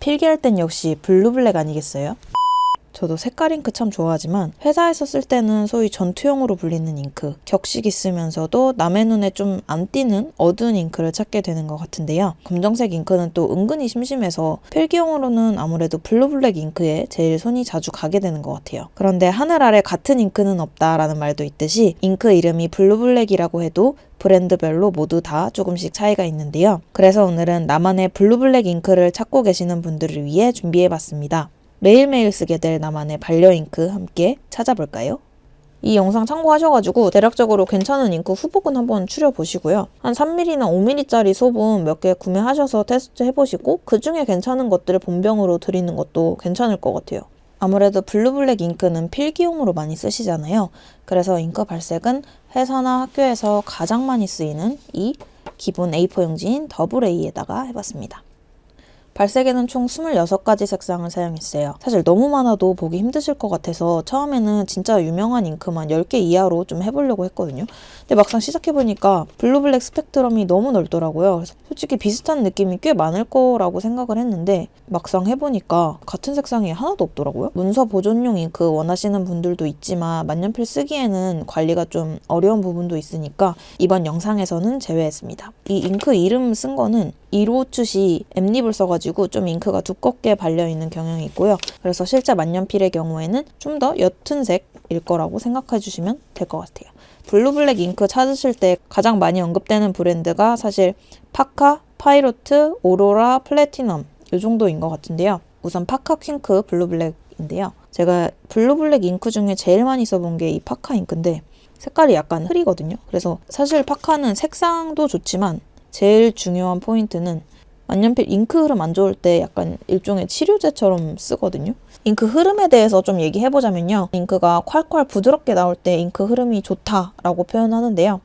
필기할 땐 역시 블루블랙 아니겠어요? 저도 색깔 잉크 참 좋아하지만 회사에서 쓸 때는 소위 전투용으로 불리는 잉크, 격식 있으면서도 남의 눈에 좀 안 띄는 어두운 잉크를 찾게 되는 것 같은데요. 검정색 잉크는 또 은근히 심심해서 필기용으로는 아무래도 블루블랙 잉크에 제일 손이 자주 가게 되는 것 같아요. 그런데 하늘 아래 같은 잉크는 없다라는 말도 있듯이 잉크 이름이 블루블랙이라고 해도 브랜드별로 모두 다 조금씩 차이가 있는데요. 그래서 오늘은 나만의 블루블랙 잉크를 찾고 계시는 분들을 위해 준비해봤습니다. 매일매일 쓰게 될 나만의 반려 잉크 함께 찾아볼까요? 이 영상 참고하셔가지고 대략적으로 괜찮은 잉크 후보군 한번 추려보시고요. 한 3mm나 5mm짜리 소분 몇 개 구매하셔서 테스트 해보시고 그 중에 괜찮은 것들을 본병으로 드리는 것도 괜찮을 것 같아요. 아무래도 블루블랙 잉크는 필기용으로 많이 쓰시잖아요. 그래서 잉크 발색은 회사나 학교에서 가장 많이 쓰이는 이 기본 A4 용지인 더블 A에다가 해봤습니다. 발색에는 총 26가지 색상을 사용했어요. 사실 너무 많아도 보기 힘드실 것 같아서 처음에는 진짜 유명한 잉크만 10개 이하로 좀 해보려고 했거든요. 근데 막상 시작해보니까 블루블랙 스펙트럼이 너무 넓더라고요. 그래서 솔직히 비슷한 느낌이 꽤 많을 거라고 생각을 했는데 막상 해보니까 같은 색상이 하나도 없더라고요. 문서 보존용 잉크 원하시는 분들도 있지만 만년필 쓰기에는 관리가 좀 어려운 부분도 있으니까 이번 영상에서는 제외했습니다. 이 잉크 이름 쓴 거는 이로추시 엠립을 써가지고 좀 잉크가 두껍게 발려있는 경향이 있고요. 그래서 실제 만년필의 경우에는 좀 더 옅은 색일 거라고 생각해 주시면 될 것 같아요. 블루블랙 잉크 찾으실 때 가장 많이 언급되는 브랜드가 사실 파카, 파이로트, 오로라, 플래티넘 이 정도인 것 같은데요. 우선 파카 퀸크 블루블랙인데요. 제가 블루블랙 잉크 중에 제일 많이 써본 게 이 파카 잉크인데 색깔이 약간 흐리거든요. 그래서 사실 파카는 색상도 좋지만 제일 중요한 포인트는 만년필 잉크 흐름 안 좋을 때 약간 일종의 치료제처럼 쓰거든요. 잉크 흐름에 대해서 좀 얘기해보자면요. 잉크가 콸콸 부드럽게 나올 때 잉크 흐름이 좋다라고 표현하는데요.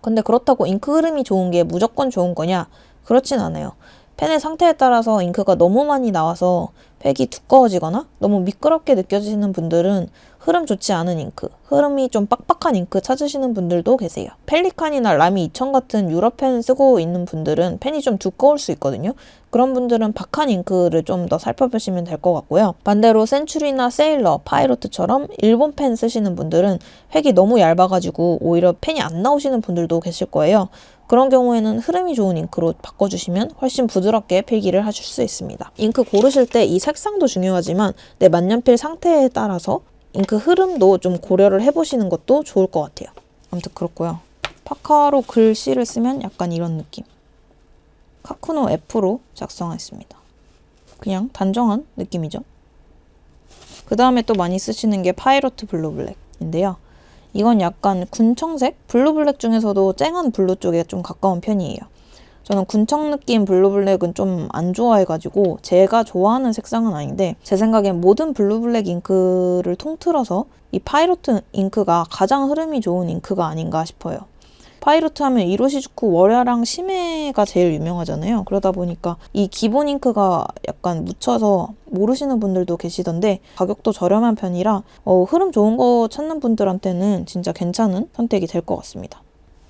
근데 그렇다고 잉크 흐름이 좋은 게 무조건 좋은 거냐? 그렇진 않아요. 펜의 상태에 따라서 잉크가 너무 많이 나와서 팩이 두꺼워지거나 너무 미끄럽게 느껴지는 분들은 흐름 좋지 않은 잉크, 흐름이 좀 빡빡한 잉크 찾으시는 분들도 계세요. 펠리칸이나 라미 2000 같은 유럽 펜 쓰고 있는 분들은 펜이 좀 두꺼울 수 있거든요. 그런 분들은 박한 잉크를 좀 더 살펴보시면 될 것 같고요. 반대로 센츄리나 세일러, 파이로트처럼 일본 펜 쓰시는 분들은 획이 너무 얇아가지고 오히려 펜이 안 나오시는 분들도 계실 거예요. 그런 경우에는 흐름이 좋은 잉크로 바꿔주시면 훨씬 부드럽게 필기를 하실 수 있습니다. 잉크 고르실 때 이 색상도 중요하지만 내 만년필 상태에 따라서 잉크 흐름도 좀 고려를 해보시는 것도 좋을 것 같아요. 아무튼 그렇고요. 파카로 글씨를 쓰면 약간 이런 느낌. 카쿠노 F로 작성했습니다. 그냥 단정한 느낌이죠. 그 다음에 또 많이 쓰시는 게 파이로트 블루 블랙인데요. 이건 약간 군청색? 블루블랙 중에서도 쨍한 블루 쪽에 좀 가까운 편이에요. 저는 군청 느낌 블루블랙은 좀 안 좋아해가지고 제가 좋아하는 색상은 아닌데 제 생각엔 모든 블루블랙 잉크를 통틀어서 이 파이로트 잉크가 가장 흐름이 좋은 잉크가 아닌가 싶어요. 파이로트 하면 이로시즈쿠 월야랑 심해가 제일 유명하잖아요. 그러다 보니까 이 기본 잉크가 약간 묻혀서 모르시는 분들도 계시던데 가격도 저렴한 편이라 어, 흐름 좋은 거 찾는 분들한테는 진짜 괜찮은 선택이 될 것 같습니다.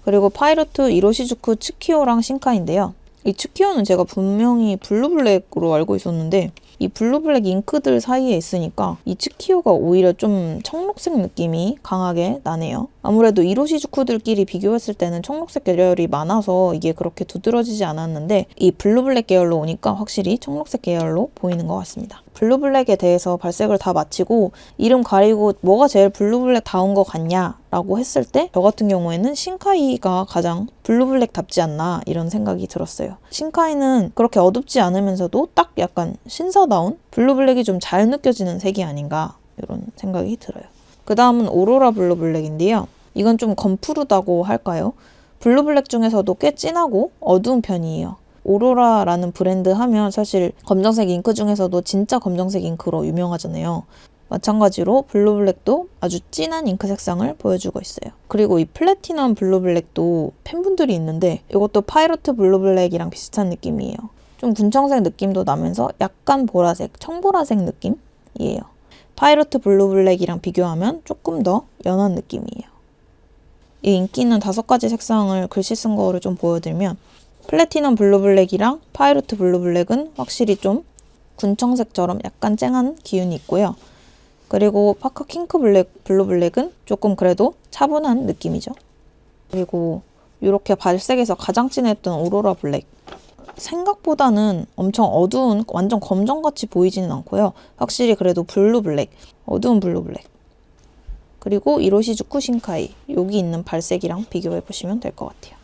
그리고 파이로트 이로시즈쿠 츠키오랑 신카인데요. 이 츠키오는 제가 분명히 블루블랙으로 알고 있었는데 이 블루블랙 잉크들 사이에 있으니까 이 츠키오가 오히려 좀 청록색 느낌이 강하게 나네요. 아무래도 이로시즈쿠들끼리 비교했을 때는 청록색 계열이 많아서 이게 그렇게 두드러지지 않았는데 이 블루블랙 계열로 오니까 확실히 청록색 계열로 보이는 것 같습니다. 블루블랙에 대해서 발색을 다 마치고 이름 가리고 뭐가 제일 블루블랙 다운 것 같냐 라고 했을 때 저 같은 경우에는 신카이가 가장 블루블랙답지 않나 이런 생각이 들었어요. 신카이는 그렇게 어둡지 않으면서도 딱 약간 신사다운 블루블랙이 좀 잘 느껴지는 색이 아닌가 이런 생각이 들어요. 그 다음은 오로라 블루블랙인데요. 이건 좀 검푸르다고 할까요? 블루블랙 중에서도 꽤 진하고 어두운 편이에요. 오로라라는 브랜드 하면 사실 검정색 잉크 중에서도 진짜 검정색 잉크로 유명하잖아요. 마찬가지로 블루블랙도 아주 진한 잉크 색상을 보여주고 있어요. 그리고 이 플래티넘 블루블랙도 팬분들이 있는데 이것도 파이로트 블루블랙이랑 비슷한 느낌이에요. 좀 군청색 느낌도 나면서 약간 보라색, 청보라색 느낌이에요. 파이로트 블루블랙이랑 비교하면 조금 더 연한 느낌이에요. 이 인기 있는 다섯 가지 색상을 글씨 쓴 거를 좀 보여드리면 플래티넘 블루블랙이랑 파이로트 블루블랙은 확실히 좀 군청색처럼 약간 쨍한 기운이 있고요. 그리고 파커 킹크 블랙, 블루 블랙은 조금 그래도 차분한 느낌이죠. 그리고 이렇게 발색에서 가장 진했던 오로라 블랙. 생각보다는 엄청 어두운 완전 검정같이 보이지는 않고요. 확실히 그래도 블루 블랙, 어두운 블루 블랙. 그리고 이로시즈 쿠 신카이 여기 있는 발색이랑 비교해 보시면 될 것 같아요.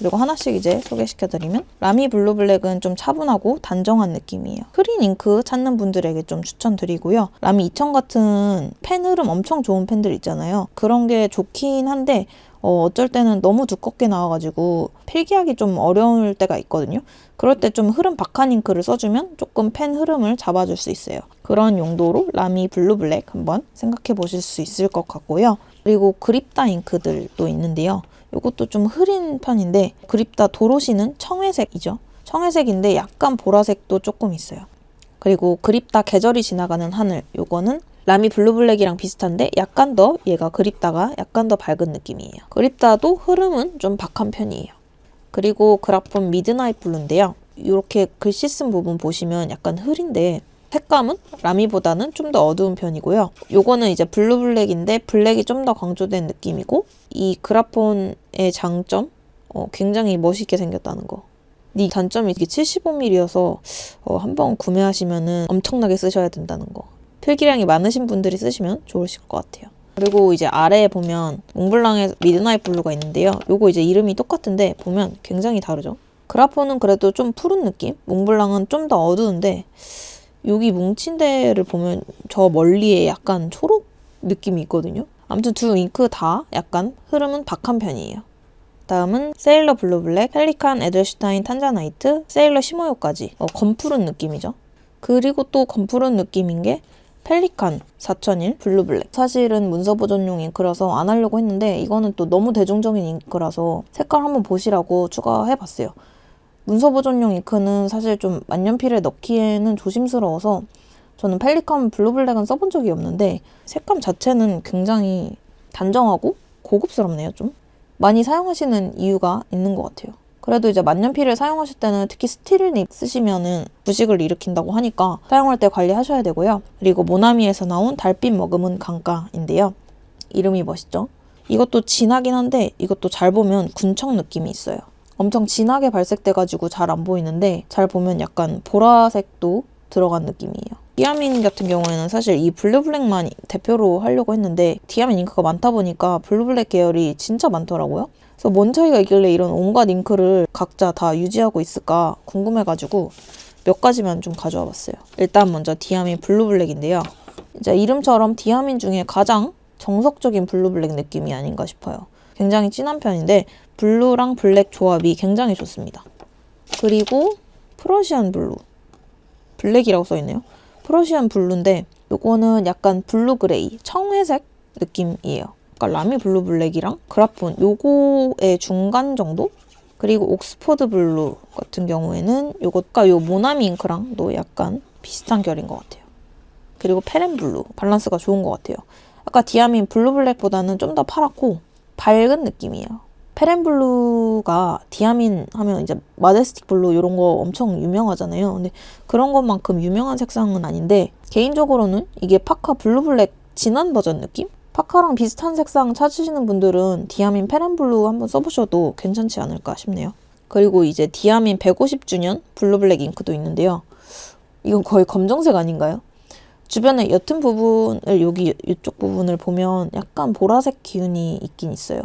그리고 하나씩 이제 소개시켜드리면 라미 블루 블랙은 좀 차분하고 단정한 느낌이에요. 흐린 잉크 찾는 분들에게 좀 추천드리고요. 라미 2000 같은 펜 흐름 엄청 좋은 펜들 있잖아요. 그런 게 좋긴 한데 어, 어쩔 때는 너무 두껍게 나와가지고 필기하기 좀 어려울 때가 있거든요. 그럴 때 좀 흐름 박한 잉크를 써주면 조금 펜 흐름을 잡아줄 수 있어요. 그런 용도로 라미 블루 블랙 한번 생각해 보실 수 있을 것 같고요. 그리고 그립다 잉크들도 있는데요. 이것도 좀 흐린 편인데 그립다 도로시는 청회색이죠. 청회색인데 약간 보라색도 조금 있어요. 그리고 그립다 계절이 지나가는 하늘 요거는 라미 블루블랙이랑 비슷한데 약간 더 얘가 그립다가 약간 더 밝은 느낌이에요. 그립다도 흐름은 좀 박한 편이에요. 그리고 그라폰 미드나잇 블루인데요. 이렇게 글씨 쓴 부분 보시면 약간 흐린데 색감은 라미보다는 좀 더 어두운 편이고요. 요거는 이제 블루블랙인데 블랙이 좀 더 강조된 느낌이고 이 그라폰의 장점 어, 굉장히 멋있게 생겼다는 거. 이 단점이 이게 75mm여서 어, 한번 구매하시면은 엄청나게 쓰셔야 된다는 거. 필기량이 많으신 분들이 쓰시면 좋으실 것 같아요. 그리고 이제 아래에 보면 몽블랑의 미드나잇 블루가 있는데요. 요거 이제 이름이 똑같은데 보면 굉장히 다르죠. 그라폰은 그래도 좀 푸른 느낌, 몽블랑은 좀 더 어두운데 여기 뭉친 데를 보면 저 멀리에 약간 초록 느낌이 있거든요. 아무튼 두 잉크 다 약간 흐름은 박한 편이에요. 다음은 세일러 블루 블랙, 펠리칸 에델슈타인 탄자나이트, 세일러 시모요까지 어, 검푸른 느낌이죠. 그리고 또 검푸른 느낌인 게 펠리칸 4001 블루 블랙. 사실은 문서 보존용 잉크라서 안 하려고 했는데 이거는 또 너무 대중적인 잉크라서 색깔 한번 보시라고 추가해봤어요. 문서 보존용 잉크는 사실 좀 만년필에 넣기에는 조심스러워서 저는 펠리칸 블루 블랙은 써본 적이 없는데 색감 자체는 굉장히 단정하고 고급스럽네요 좀. 많이 사용하시는 이유가 있는 것 같아요. 그래도 이제 만년필을 사용하실 때는 특히 스틸립 쓰시면은 부식을 일으킨다고 하니까 사용할 때 관리하셔야 되고요. 그리고 모나미에서 나온 달빛 머금은 강가인데요. 이름이 멋있죠? 이것도 진하긴 한데 이것도 잘 보면 군청 느낌이 있어요. 엄청 진하게 발색돼가지고 잘 안 보이는데 잘 보면 약간 보라색도 들어간 느낌이에요. 디아민 같은 경우에는 사실 이 블루블랙만 대표로 하려고 했는데 디아민 잉크가 많다 보니까 블루블랙 계열이 진짜 많더라고요. 그래서 뭔 차이가 있길래 이런 온갖 잉크를 각자 다 유지하고 있을까 궁금해가지고 몇 가지만 좀 가져와 봤어요. 일단 먼저 디아민 블루블랙인데요. 이제 이름처럼 디아민 중에 가장 정석적인 블루블랙 느낌이 아닌가 싶어요. 굉장히 진한 편인데 블루랑 블랙 조합이 굉장히 좋습니다. 그리고 프러시안 블루. 블랙이라고 써있네요. 프러시안 블루인데 요거는 약간 블루 그레이, 청회색 느낌이에요. 그러니까 라미 블루 블랙이랑 그라폰 요거의 중간 정도? 그리고 옥스퍼드 블루 같은 경우에는 요것과 요 모나미 잉크랑도 약간 비슷한 결인 것 같아요. 그리고 페렌 블루 밸런스가 좋은 것 같아요. 아까 디아민 블루 블랙보다는 좀 더 파랗고 밝은 느낌이에요. 페렌 블루가 디아민 하면 이제 마제스틱 블루 이런 거 엄청 유명하잖아요. 근데 그런 것만큼 유명한 색상은 아닌데 개인적으로는 이게 파카 블루 블랙 진한 버전 느낌? 파카랑 비슷한 색상 찾으시는 분들은 디아민 페렌 블루 한번 써보셔도 괜찮지 않을까 싶네요. 그리고 이제 디아민 150주년 블루 블랙 잉크도 있는데요. 이건 거의 검정색 아닌가요? 주변에 옅은 부분을 여기 이쪽 부분을 보면 약간 보라색 기운이 있긴 있어요.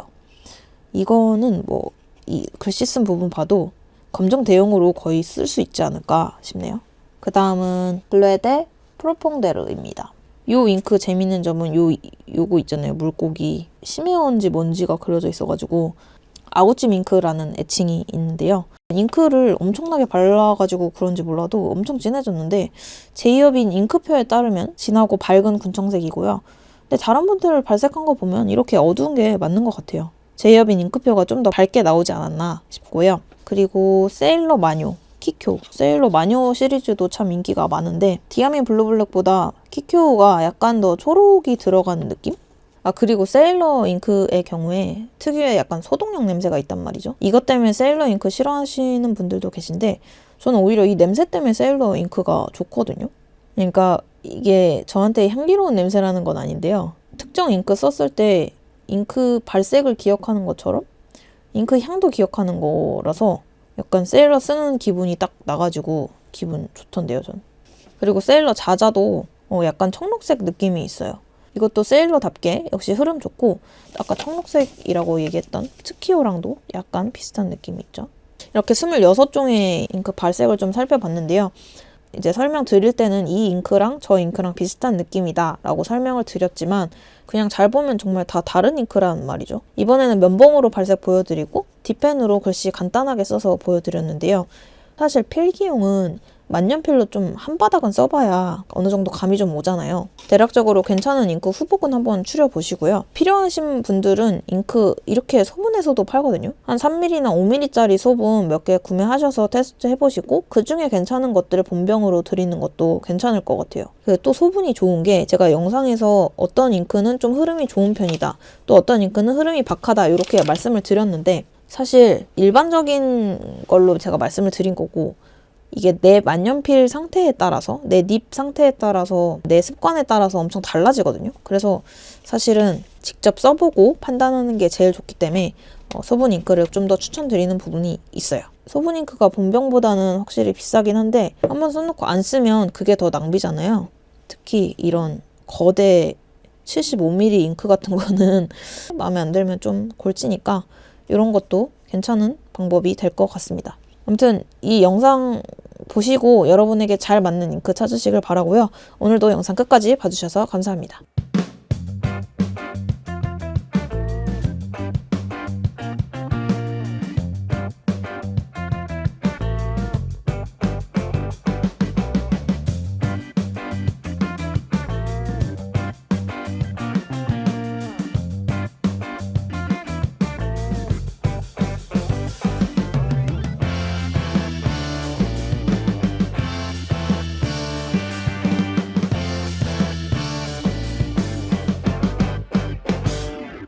이거는 뭐 이 글씨 쓴 부분 봐도 검정 대용으로 거의 쓸 수 있지 않을까 싶네요. 그 다음은 블레데 프로퐁데르입니다. 요 잉크 재밌는 점은 요 요거 있잖아요 물고기 심해온지 뭔지가 그려져 있어가지고 아구찜 잉크라는 애칭이 있는데요. 잉크를 엄청나게 발라가지고 그런지 몰라도 엄청 진해졌는데 제이어빈 잉크표에 따르면 진하고 밝은 군청색이고요. 근데 다른 분들 발색한 거 보면 이렇게 어두운 게 맞는 것 같아요. 제이어빈 잉크표가 좀 더 밝게 나오지 않았나 싶고요. 그리고 세일러 마뇨, 키쿄. 세일러 마뇨 시리즈도 참 인기가 많은데 디아민 블루블랙보다 키쿄가 약간 더 초록이 들어간 느낌? 아 그리고 세일러 잉크의 경우에 특유의 약간 소독약 냄새가 있단 말이죠. 이것 때문에 세일러 잉크 싫어하시는 분들도 계신데 저는 오히려 이 냄새 때문에 세일러 잉크가 좋거든요. 그러니까 이게 저한테 향기로운 냄새라는 건 아닌데요. 특정 잉크 썼을 때 잉크 발색을 기억하는 것처럼 잉크 향도 기억하는 거라서 약간 세일러 쓰는 기분이 딱 나가지고 기분 좋던데요, 전. 그리고 세일러 자자도 어, 약간 청록색 느낌이 있어요. 이것도 세일러답게 역시 흐름 좋고 아까 청록색이라고 얘기했던 트키오랑도 약간 비슷한 느낌이 있죠. 이렇게 26종의 잉크 발색을 좀 살펴봤는데요. 이제 설명 드릴 때는 이 잉크랑 저 잉크랑 비슷한 느낌이다 라고 설명을 드렸지만 그냥 잘 보면 정말 다 다른 잉크란 말이죠. 이번에는 면봉으로 발색 보여드리고 뒷펜으로 글씨 간단하게 써서 보여드렸는데요. 사실 필기용은 만년필로 좀 한 바닥은 써봐야 어느 정도 감이 좀 오잖아요. 대략적으로 괜찮은 잉크 후보군 한번 추려보시고요. 필요하신 분들은 잉크 이렇게 소분해서도 팔거든요. 한 3mm나 5mm짜리 소분 몇 개 구매하셔서 테스트 해보시고 그 중에 괜찮은 것들을 본병으로 드리는 것도 괜찮을 것 같아요. 그또 소분이 좋은 게 제가 영상에서 어떤 잉크는 좀 흐름이 좋은 편이다. 또 어떤 잉크는 흐름이 박하다. 이렇게 말씀을 드렸는데 사실 일반적인 걸로 제가 말씀을 드린 거고 이게 내 만년필 상태에 따라서 내 닙 상태에 따라서 내 습관에 따라서 엄청 달라지거든요. 그래서 사실은 직접 써보고 판단하는 게 제일 좋기 때문에 어, 소분 잉크를 좀 더 추천드리는 부분이 있어요. 소분 잉크가 본병보다는 확실히 비싸긴 한데 한번 써놓고 안 쓰면 그게 더 낭비잖아요. 특히 이런 거대 75mm 잉크 같은 거는 마음에 안 들면 좀 골치니까 이런 것도 괜찮은 방법이 될 것 같습니다. 아무튼 이 영상 보시고 여러분에게 잘 맞는 잉크 찾으시길 바라고요. 오늘도 영상 끝까지 봐주셔서 감사합니다.